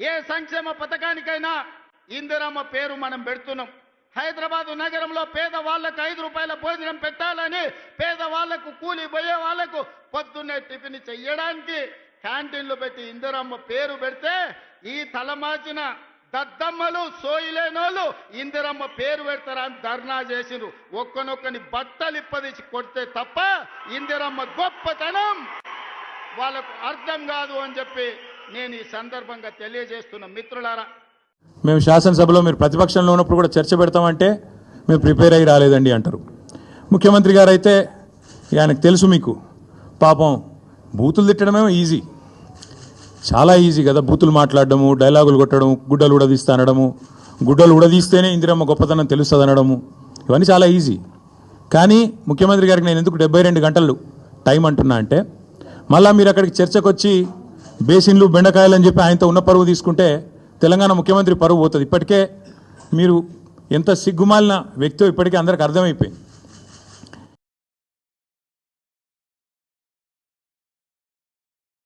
ఏ సంక్షేమ పథకానికైనా ఇందిరమ్మ పేరు మనం పెడుతున్నాం. హైదరాబాదు నగరంలో పేదవాళ్ళకు ఐదు రూపాయల భోజనం పెట్టాలని పేదవాళ్ళకు కూలి పోయే వాళ్ళకు పొద్దున్నే టిఫిన్ చెయ్యడానికి క్యాంటీన్లు పెట్టి ఇందిరమ్మ పేరు పెడితే ఈ తలమాచిన దద్దమ్మలు సోయిలేనోళ్ళు ఇందిరమ్మ పేరు పెడతారని ధర్నా చేసిండ్రు. ఒక్కనొక్కని బట్టలు ఇప్పదీసి కొడితే తప్ప ఇందిరమ్మ గొప్పతనం. వాళ్ళకు అర్థం కాదు అని చెప్పి నేను ఈ సందర్భంగా తెలియజేస్తున్న మిత్రులారా మేము శాసనసభలో మీరు ప్రతిపక్షంలో ఉన్నప్పుడు కూడా చర్చ పెడతామంటే మేము ప్రిపేర్ అయ్యి రాలేదండి అంటారు. ముఖ్యమంత్రి గారు అయితే ఆయనకు తెలుసు మీకు పాపం బూతులు తిట్టడమే ఈజీ. చాలా ఈజీ కదా బూతులు మాట్లాడడము డైలాగులు కొట్టడం గుడ్డలు ఉడదీస్తా అనడము గుడ్డలు ఉడదీస్తేనే ఇందిరమ్మ గొప్పతనం తెలుస్తుంది అనడము ఇవన్నీ చాలా ఈజీ. కానీ ముఖ్యమంత్రి గారికి నేను ఎందుకు డెబ్బై రెండు గంటలు టైం అంటున్నా అంటే మళ్ళీ మీరు అక్కడికి చర్చకు వచ్చి బేసిన్లు బెండకాయలు అని చెప్పి ఆయనతో ఉన్న పరువు తీసుకుంటే తెలంగాణ ముఖ్యమంత్రి పరువు పోతుంది. ఇప్పటికే మీరు ఎంత సిగ్గుమాలిన వ్యక్తో ఇప్పటికే అందరికి అర్థమైపోయింది.